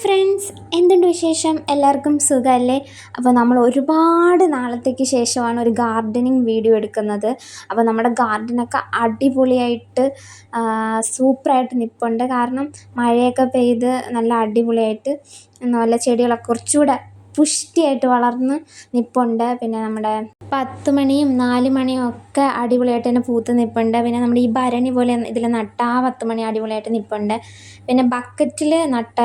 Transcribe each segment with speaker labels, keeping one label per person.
Speaker 1: Friends എന്തുണ്ട് വിശേഷം? എല്ലാവർക്കും സുഖമല്ലേ? അപ്പോൾ നമ്മൾ ഒരുപാട് നാളത്തേക്ക് ശേഷമാണ് ഒരു ഗാർഡനിങ് വീഡിയോ എടുക്കുന്നത്. അപ്പോൾ നമ്മുടെ ഗാർഡനൊക്കെ അടിപൊളിയായിട്ട് സൂപ്പറായിട്ട് നിൽപ്പുണ്ട് കാരണം മഴയൊക്കെ പെയ്ത് നല്ല അടിപൊളിയായിട്ട് നല്ല ചെടികളൊക്കെ കുറച്ചുകൂടെ പുഷ്ടിയായിട്ട് വളർന്ന് നിൽപ്പുണ്ട് പിന്നെ നമ്മുടെ പത്ത് മണിയും നാല് മണിയും ഒക്കെ അടിപൊളിയായിട്ട് തന്നെ പൂത്ത് നിൽപ്പുണ്ട് പിന്നെ നമ്മുടെ ഈ ഭരണി പോലെ ഇതിൽ നട്ട ആ പത്ത് മണി അടിപൊളിയായിട്ട് നിൽപ്പുണ്ട് പിന്നെ ബക്കറ്റിൽ നട്ട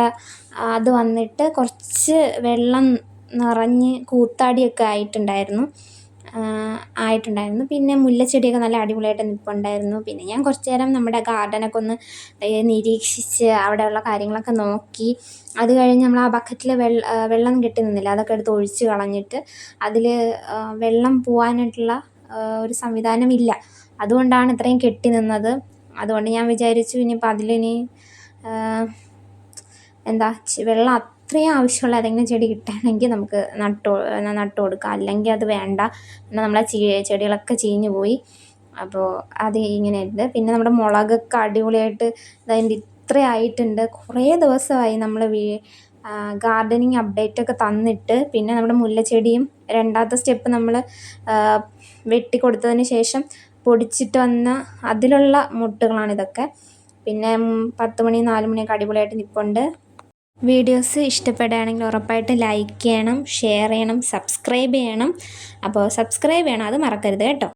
Speaker 1: അത് വന്നിട്ട് കുറച്ച് വെള്ളം നിറഞ്ഞ് കൂത്താടിയൊക്കെ ആയിട്ടുണ്ടായിരുന്നു. ആയിട്ടുണ്ടായിരുന്നു. പിന്നെ മുല്ലച്ചെടിയൊക്കെ നല്ല അടിപൊളിയായിട്ട് നിൽപ്പുണ്ടായിരുന്നു പിന്നെ ഞാൻ കുറച്ച് നേരം നമ്മുടെ ഗാർഡനൊക്കെ ഒന്ന് നിരീക്ഷിച്ച് അവിടെയുള്ള കാര്യങ്ങളൊക്കെ നോക്കി. അത് കഴിഞ്ഞ് നമ്മൾ ആ ബക്കറ്റിൽ വെള്ളം വെള്ളം കെട്ടി നിന്നില്ല അതൊക്കെ എടുത്ത് ഒഴിച്ച് കളഞ്ഞിട്ട് അതിൽ വെള്ളം പോകാനായിട്ടുള്ള ഒരു ഒരു സംവിധാനമില്ല അതുകൊണ്ടാണ് ഇത്രയും കെട്ടി നിന്നത്. അതുകൊണ്ട് ഞാൻ വിചാരിച്ചു ഇനിയിപ്പോൾ അതിലിനി എന്താ വെള്ളം അത്രയും ആവശ്യമുള്ള ഏതെങ്കിലും ചെടി കിട്ടുകയാണെങ്കിൽ നമുക്ക് നട്ടു നട്ടു കൊടുക്കാം. അല്ലെങ്കിൽ അത് വേണ്ട. എന്നാൽ നമ്മളെ ചെടികളൊക്കെ ചീഞ്ഞു പോയി. അപ്പോൾ അത് ഇങ്ങനെ ഉണ്ട് പിന്നെ നമ്മുടെ മുളകൊക്കെ അടിപൊളിയായിട്ട് അതിന്റെ ഇത്രയായിട്ടുണ്ട്. കുറേ ദിവസമായി നമ്മൾ വീ ഗാർഡനിങ് അപ്ഡേറ്റൊക്കെ തന്നിട്ട്. പിന്നെ നമ്മുടെ മുല്ലച്ചെടിയും രണ്ടാമത്തെ സ്റ്റെപ്പ് നമ്മൾ വെട്ടിക്കൊടുത്തതിന് ശേഷം പൊടിച്ചിട്ട് വന്ന അതിലുള്ള മുട്ടുകളാണിതൊക്കെ പിന്നെ പത്ത് മണി നാല് മണിയൊക്കെ അടിപൊളിയായിട്ട് നിൽപ്പുണ്ട് വീഡിയോസ് ഇഷ്ടപ്പെടുകയാണെങ്കിൽ ഉറപ്പായിട്ട് ലൈക്ക് ചെയ്യണം ഷെയർ ചെയ്യണം സബ്സ്ക്രൈബ് ചെയ്യണം. അപ്പോൾ സബ്സ്ക്രൈബ് ചെയ്യണം അത് മറക്കരുത് കേട്ടോ.